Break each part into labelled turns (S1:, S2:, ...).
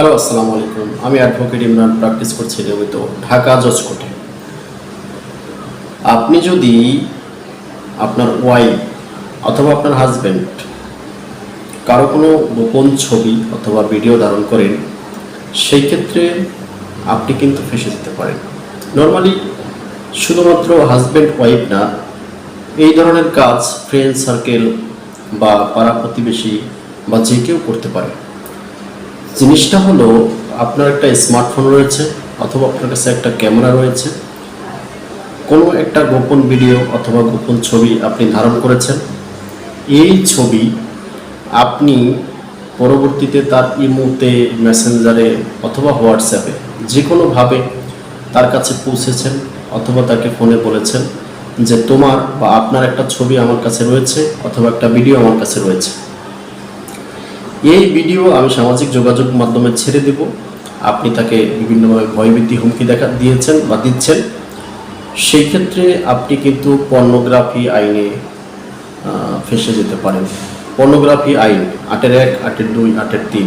S1: Hello আসসালামু আলাইকুম আমি অ্যাডভোকেট ইমরান প্র্যাকটিস করছি নিয়মিত, ঢাকা জজ আপনি যদি আপনার ওয়াইফ অথবা আপনার হাজব্যান্ড কারও কোনো গোপন ছবি অথবা ভিডিও ধারণ করেন, সেই ক্ষেত্রে আপনি কিন্তু ফেসে যেতে পারেন। নর্মালি শুধুমাত্র হাজব্যান্ড ওয়াইফ না, এই ধরনের কাজ ফ্রেন্ড সার্কেল বা পাড়া প্রতিবেশী বা যে কেউ করতে পারে। জিনিসটা হলো, আপনার একটা স্মার্টফোন রয়েছে অথবা আপনার কাছে একটা ক্যামেরা রয়েছে। কোনো একটা গোপন ভিডিও অথবা গোপন ছবি আপনি ধারণ করেছেন। এই ছবি আপনি পরবর্তীতে তার ইমোতে, মেসেঞ্জারে অথবা হোয়াটসঅ্যাপে যে কোনোভাবে তার কাছে পৌঁছেছেন অথবা তাকে ফোনে বলেছেন যে তোমার বা আপনার একটা ছবি আমার কাছে রয়েছে অথবা একটা ভিডিও আমার কাছে রয়েছে। এই ভিডিও আমি সামাজিক যোগাযোগ মাধ্যমে ছেড়ে দেব। আপনি তাকে বিভিন্নভাবে ভয়ভীতি হুমকি দেখা দিয়েছেন বা দিচ্ছেন। সেই ক্ষেত্রে আপনি কিন্তু পর্নোগ্রাফি আইনে ফেসে যেতে পারেন। পর্নোগ্রাফি আইন, আটের এক, আটের দুই, আটের তিন।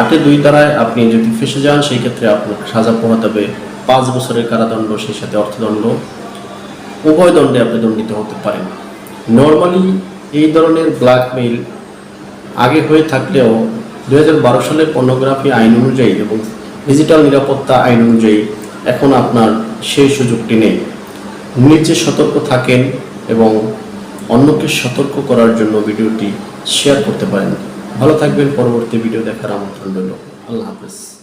S1: আটের দুই দ্বারায় আপনি যদি ফেসে যান, সেই ক্ষেত্রে আপনার সাজা পোহাতে হবে। পাঁচ বছরের কারাদণ্ড, সেই সাথে অর্থদণ্ড। উভয় দণ্ডে আপনি দণ্ডিত হতে পারেন। নর্মালি এই ধরনের ব্ল্যাকমেইল আগে হয়ে থাকলেও দু হাজার সালের পর্নোগ্রাফি আইন অনুযায়ী এবং ডিজিটাল নিরাপত্তা আইন অনুযায়ী এখন আপনার সেই সুযোগটি নেই। নিজে সতর্ক থাকেন এবং অন্যকে সতর্ক করার জন্য ভিডিওটি শেয়ার করতে পারেন। ভালো থাকবেন, পরবর্তী ভিডিও দেখার আমন্ত্রণ রইল। আল্লাহ হাফেজ।